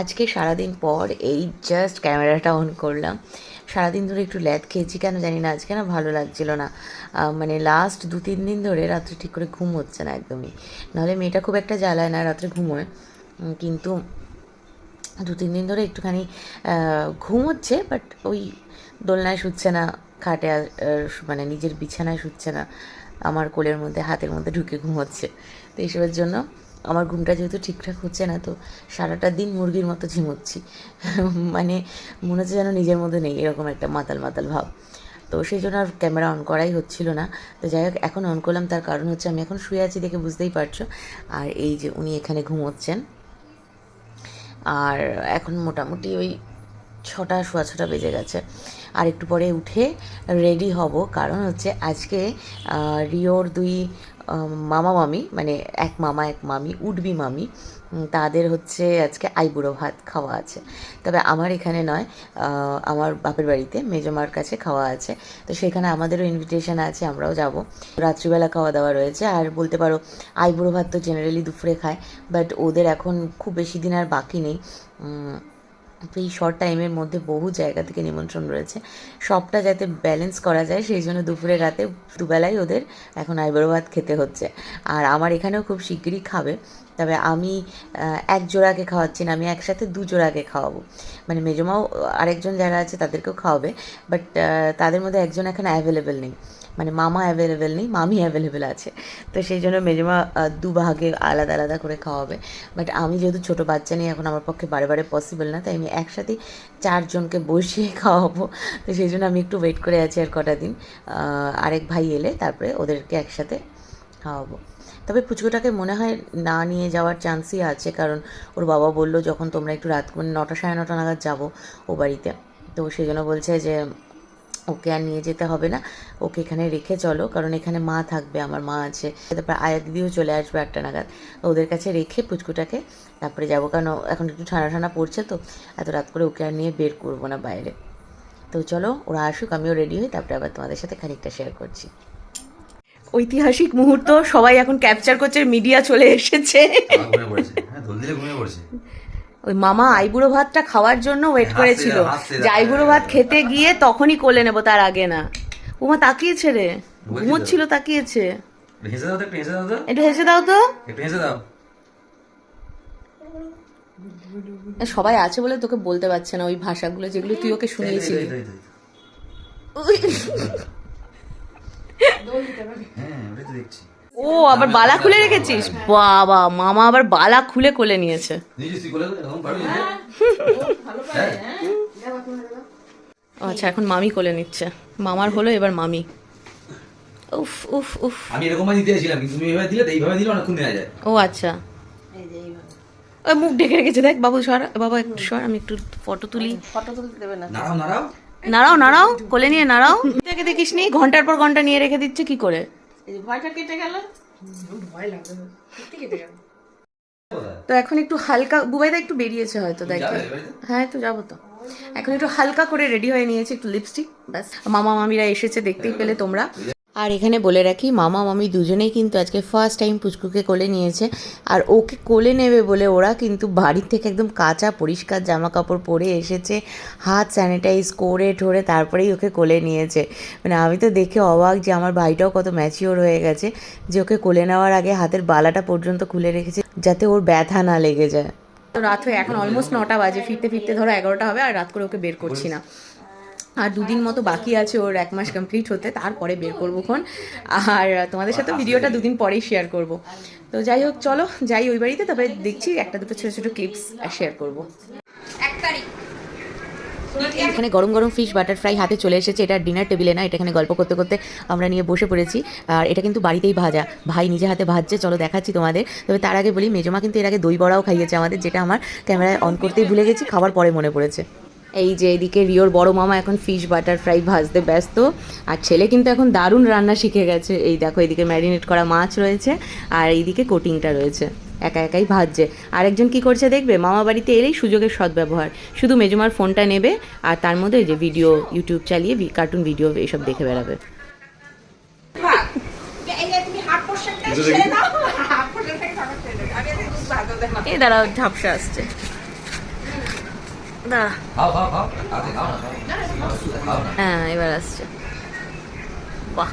আজকে সারাদিন পর এই জাস্ট ক্যামেরাটা অন করলাম। সারাদিন ধরে একটু ল্যাদ খেয়েছি, কেন জানি না, আজকে না ভালো লাগছিল না। মানে লাস্ট দু তিন দিন ধরে রাত্রে ঠিক করে ঘুম হচ্ছে না একদমই। নাহলে মেয়েটা খুব একটা জ্বালায় না, রাত্রে ঘুমোয়। কিন্তু দু তিন দিন ধরে একটুখানি ঘুম হচ্ছে বাট ওই দোলনায় শুচ্ছে না, খাটে মানে নিজের বিছানায় শুচ্ছে না। আমার কোলের মধ্যে, হাতের মধ্যে ঢুকে ঘুমোচ্ছে তো এইসবের জন্য আমার ঘুমটা যেহেতু ঠিকঠাক হচ্ছে না, তো সারাটা দিন মুরগির মতো ঝিমোচ্ছি। মানে মনে হচ্ছে যেন নিজের মধ্যে নেই, এরকম একটা মাতাল মাতাল ভাব। তো সেই জন্য আর ক্যামেরা অন করাই হচ্ছিল না। তো যাই হোক, এখন অন করলাম, তার কারণ হচ্ছে আমি এখন শুয়ে আছি দেখে বুঝতেই পারছ। আর এই যে উনি এখানে ঘুমোচ্ছেন। আর এখন মোটামুটি ওই ছটা, সোয়া ছটা বেজে গেছে। আর একটু পরে উঠে রেডি হব, কারণ হচ্ছে আজকে রিওর দুই মামা মামি মানে এক মামা, এক মামি, উডবি মামি তাদের হচ্ছে আজকে আইবুড়ো ভাত খাওয়া আছে। তবে আমার এখানে নয় আমার বাপের বাড়িতে মেজমার কাছে খাওয়া আছে। তো সেখানে আমাদেরও ইনভিটেশন আছে, আমরাও যাব। রাত্রিবেলা খাওয়া দাওয়া রয়েছে। আর বলতে পারো, আইবুড়ো ভাত তো জেনারেলি দুপুরে খায় বাট ওদের এখন খুব বেশি দিন আর বাকি নেই। তো এই শর্ট টাইমের মধ্যে বহু জায়গা থেকে নিমন্ত্রণ রয়েছে। সবটা যাতে ব্যালেন্স করা যায়, সেই জন্য দুপুরে রাতে দুবেলাই ওদের এখন আইবুড়ো ভাত খেতে হচ্ছে। আর আমার এখানেও খুব শিগগিরই খাবে, তবে আমি এক জোড়াকে খাওয়াচ্ছি না, আমি একসাথে দু জোড়াকে খাওয়াবো। মানে মেজমাও আরেকজন যারা আছে তাদেরকেও খাওয়াবে বাট তাদের মধ্যে একজন এখন অ্যাভেলেবেল নেই। মানে মামা অ্যাভেলেবেল নেই মামি অ্যাভেলেবেল আছে। তো সেই জন্য মেজমা আহ, দু ভাগে আলাদা আলাদা করে খাওয়াবে। বাট আমি যেহেতু ছোটো বাচ্চা নিয়ে এখন আমার পক্ষে বারে বারে পসিবল না তাই আমি একসাথে চারজনকে বসিয়ে খাওয়াবো। তো সেই জন্য আমি একটু ওয়েট করে আছি আর কটা দিন। আরেক ভাই এলে তারপরে ওদেরকে একসাথে খাওয়াবো। তবে পুচকুটাকে মনে হয় না নিয়ে যাওয়ার চান্সই আছে কারণ ওর বাবা বলল যখন তোমরা একটু রাত মানে নটা সাড়ে নটা নাগাদ যাব ও বাড়িতে। তো সেই জন্য বলছে যে ওকে আর নিয়ে যেতে হবে না। ওকে এখানে রেখে চলো কারণ এখানে মা থাকবে আমার মা আছে। তারপর আয়া দিদিও চলে আসবে আটটা নাগাদ। ওদের কাছে রেখে পুচকুটাকে তারপরে যাব কারণ এখন একটু ঠান্ডা ঠান্ডা পড়ছে তো এত রাত করে ওকে আর নিয়ে বের করব না বাইরে। তো চলো ওরা আসুক আমিও রেডি হই তারপরে আবার তোমাদের সাথে খানিকটা শেয়ার করছি। ঐতিহাসিক মুহূর্ত সবাই এখন ক্যাপচার করছে মিডিয়া চলে এসেছে। ঘুমিয়ে পড়েছে। হ্যাঁ ঘুমিয়ে পড়েছে। ওই মামা আইবুড়ো ভাতটা খাওয়ার জন্য ওয়েট করেছিল। যে আইবুড়ো ভাত খেতে গিয়ে তখনই কোলে নেব তার আগে না। উমা তাকিয়েছে রে। ঘুমোচ্ছিল তাকিয়েছে। হেসে দাও তো হেসে দাও তো। একটু হেসে দাও তো। একটু হেসে দাও। সবাই আছে বলে তোকে বলতে পারছে না ওই ভাষাগুলো যেগুলো তুই ওকে শুনিয়েছিলি। হ্যাঁ ওটাই তো দেখছি। ও আবার বালা খুলে রেখেছিস? বাবা মামা আবার বালা খুলে কোলে নিয়েছে। আচ্ছা এখন মামি কোলে নিচ্ছে। মামার হলো এবার মামি। উফ উফ উফ। আমি এরকম ভাবে দিতে কিন্তু তুমি এইভাবে দিলে তো এইভাবে দিলে অনেকক্ষণ নেওয়া যায়। ও আচ্ছা। ওই মুখ ঢেকে রেখেছে দেখ বাবু সর বাবা একটু সর আমি একটু ফটো তুলি। নাড়াও নাড়াও। নাড়াও নাড়াও কোলে নিয়ে নাড়াও। দেখে দেখিস নি ঘণ্টার পর ঘণ্টা নিয়ে রেখে দিচ্ছে কি করে? তো এখন একটু হালকা বুবাইদা একটু বেরিয়েছে হয়তো দেখ হ্যাঁ তো যাব তো। এখন একটু হালকা করে রেডি হয়ে নিয়েছি একটু লিপস্টিক ব্যাস। মামা মামিরা এসেছে দেখতেই পেলে তোমরা। আর এখানে বলে রাখি, মামা, মামি দুজনেই কিন্তু আজকে ফার্স্ট টাইম পুচকুকে কোলে নিয়েছে। আর ওকে কোলে নেবে বলে ওরা কিন্তু বাড়ির থেকে একদম কাঁচা পরিষ্কার জামা কাপড় পরে এসেছে, হাত স্যানিটাইজ করে ঠোরে তারপরেই ওকে কোলে নিয়েছে। মানে আমি তো দেখে অবাক যে আমার ভাইটাও কত ম্যাচিওর হয়ে গেছে যে ওকে কোলে নেওয়ার আগে হাতের বালাটা পর্যন্ত খুলে রেখেছে যাতে ওর ব্যথা না লেগে যায়। তো রাত হয়ে, এখন অলমোস্ট নটা বাজে, ফিরতে ফিরতে ধরো এগারোটা হবে আর রাত করে ওকে বের করছি না। আর দুদিন মতো বাকি আছে ওর এক মাস কমপ্লিট হতে তারপরে বের করব খন আর তোমাদের সাথে ভিডিওটা দুদিন পরেই শেয়ার করব। তো যাই হোক চলো যাই ওই বাড়িতে তবে দেখছি একটা দুটো ছোটো ছোটো ক্লিপস শেয়ার করব। এখানে গরম গরম ফিশ বাটার ফ্রাই হাতে চলে এসেছে। এটা ডিনার টেবিলে না এটা এখানে গল্প করতে করতে আমরা নিয়ে বসে পড়েছি। আর এটা কিন্তু বাড়িতেই ভাজা। ভাই নিজে হাতে ভাজছে চলো দেখাচ্ছি তোমাদের। তবে তার আগে বলি মেজমা কিন্তু এর আগে দই বড়াও খাইয়েছে আমাদের যেটা আমার ক্যামেরায় অন করতেই ভুলে গেছি খাবার পরে মনে পড়েছে। এই যে এদিকে রিওর বড় মামা এখন ফিশ বাটার ফ্রাই ভাজতে ব্যস্ত। আর ছেলে কিন্তু এখন দারুণ রান্না শিখে গেছে। এই দেখো এদিকে ম্যারিনেট করা মাছ রয়েছে আর এইদিকে কোটিংটা রয়েছে। একা একাই ভাজছে। আরেকজন কি করছে দেখবে? মামা বাড়িতে এলেই সুযোগের সদ্ব্যবহার। শুধু মেজমার ফোনটা নেবে আর তার মধ্যে যে ভিডিও ইউটিউব চালিয়ে কার্টুন ভিডিও এইসব দেখে বেড়াবে। এই দাঁড়াও ঝাপসা আসছে। দাঁড়া হ্যাঁ এবার আসছে। বাহ।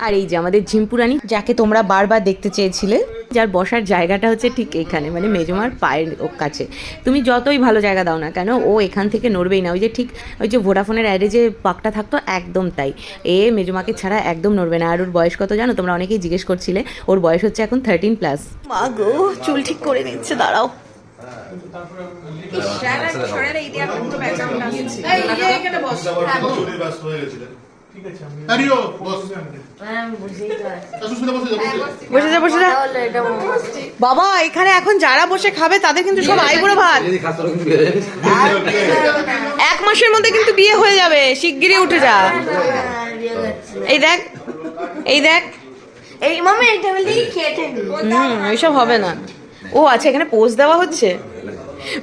আর এই যে আমাদের ঝিমপুরানি যাকে তোমরা বারবার দেখতে চেয়েছিলে যার বসার জায়গাটা হচ্ছে ঠিক এইখানে মানে মেজমার পায়ের ও কাছে। তুমি যতই ভালো জায়গা দাও না কেন ও এখান থেকে নড়বেই না। ওই যে ঠিক ওই যে ভোডাফোনের অ্যাডে যে পাকটা থাকতো একদম তাই। এ মেজমাকে ছাড়া একদম নড়বে না। আর ওর বয়স কত জানো? তোমরা অনেকেই জিজ্ঞেস করছিলে ওর বয়স হচ্ছে এখন থার্টিন প্লাস মা গো চুল ঠিক করে নিচ্ছে দাঁড়াও। ব্যস্ত হয়ে বাবা এখানে এখন যারা বসে খাবে তাদের কিন্তু সব আইবুড়ো ভাত। যদি খাস তোরা কিন্তু বেড়ে এক মাসের মধ্যে কিন্তু বিয়ে হয়ে যাবে শিগগিরই উঠে যা। এই দেখ এই দেখ। এই মামা এই টেবিল থেকে হুম এইসব হবে না। ও আচ্ছা এখানে পোজ দেওয়া হচ্ছে।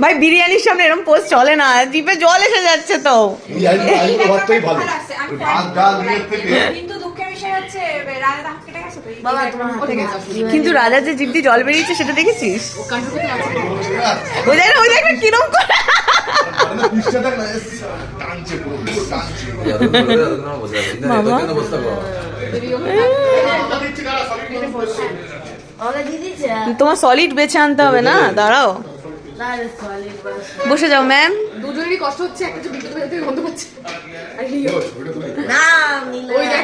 ভাই বিরিয়ানির সামনে এরকম পোস্ট চলে না জিপে জল এসে যাচ্ছে তো। কিন্তু দুঃখের বিষয় হচ্ছে রাজা হাত কেটে গেছে তো এই বাবা তোমার হাতে গেছে। কিন্তু রাজা যে জিপ দিয়ে জল বেরিয়েছে সেটা দেখেছিস? ওই দেখ ওই দেখ কিরম করে? পিসটা দেখ না এস, টানছে পুরো পুরো টানছে। মামা। বসতে পারো দিচ্ছি দাঁড়া সবই করে বসছে। আমাকে দিয়ে দিচ্ছে তোমার সলিড বেছে আনতে হবে না? দাঁড়াও। বাস বসে যাও ম্যাম দুজনেরই কষ্ট হচ্ছে একটা হচ্ছে। বিদ্যুৎ থেকে গন্ধ না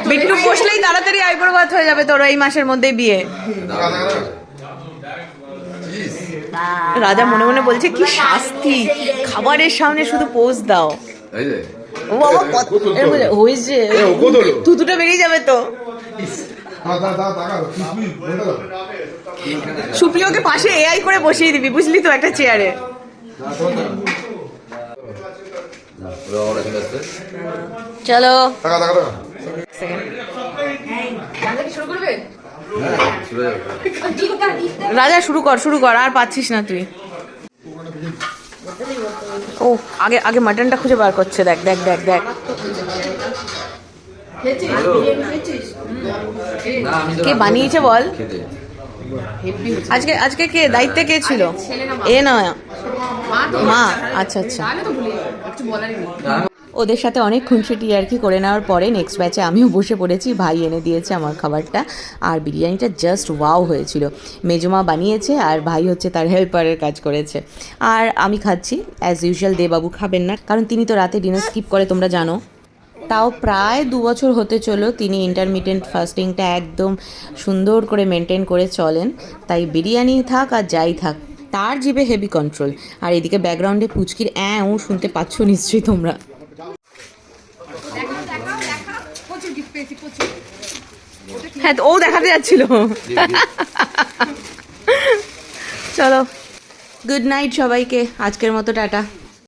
বিট্টু বসলেই তাড়াতাড়ি আইবুড়ো ভাত হয়ে যাবে তোর এই মাসের মধ্যেই বিয়ে। রাজা মনে মনে বলছে কি শাস্তি। খাবারের সামনে শুধু পোজ দাও। ও বাবা কত এর মধ্যে হয়েছে বেরিয়ে যাবে তো। সুপ্রিয়কে পাশে এআই করে বসিয়ে দিবি বুঝলি তো একটা চেয়ারে। চলে। রাজা শুরু কর শুরু কর আর পাচ্ছিস না তুই। ও আগে আগে মাটনটা খুঁজে বার করছে দেখ দেখ দেখ দেখ। কে বানিয়েছে বল? আজকে আজকে কে? দায়িত্বে কে ছিল? এ না, মা। আচ্ছা আচ্ছা। ওদের সাথে অনেক খুনসুটি আর কি করে নেওয়ার পরে নেক্সট ব্যাচে আমিও বসে পড়েছি। ভাই এনে দিয়েছে আমার খাবারটা। আর বিরিয়ানিটা জাস্ট ওয়াও হয়েছিল। মেজমা বানিয়েছে আর ভাই হচ্ছে তার হেল্পারের কাজ করেছে। আর আমি খাচ্ছি। অ্যাজ ইউজুয়াল দেবাবু খাবেন না। কারণ তিনি তো রাতে ডিনার স্কিপ করে, তোমরা জানো। তাও প্রায় দু বছর হতে চলো তিনি ইন্টারমিডিয়েন্ট ফাস্টিংটা একদম সুন্দর করে মেনটেন করে চলেন। তাই বিরিয়ানি থাক আর যাই থাক, তার জিভে হেভি কন্ট্রোল আর এদিকে ব্যাকগ্রাউন্ডে পুচকির অ্যাঁ ও শুনতে পাচ্ছ নিশ্চয়ই তোমরা। হ্যাঁ ও দেখাতে যাচ্ছিল। চলো। গুড নাইট সবাইকে, আজকের মতো টাটা।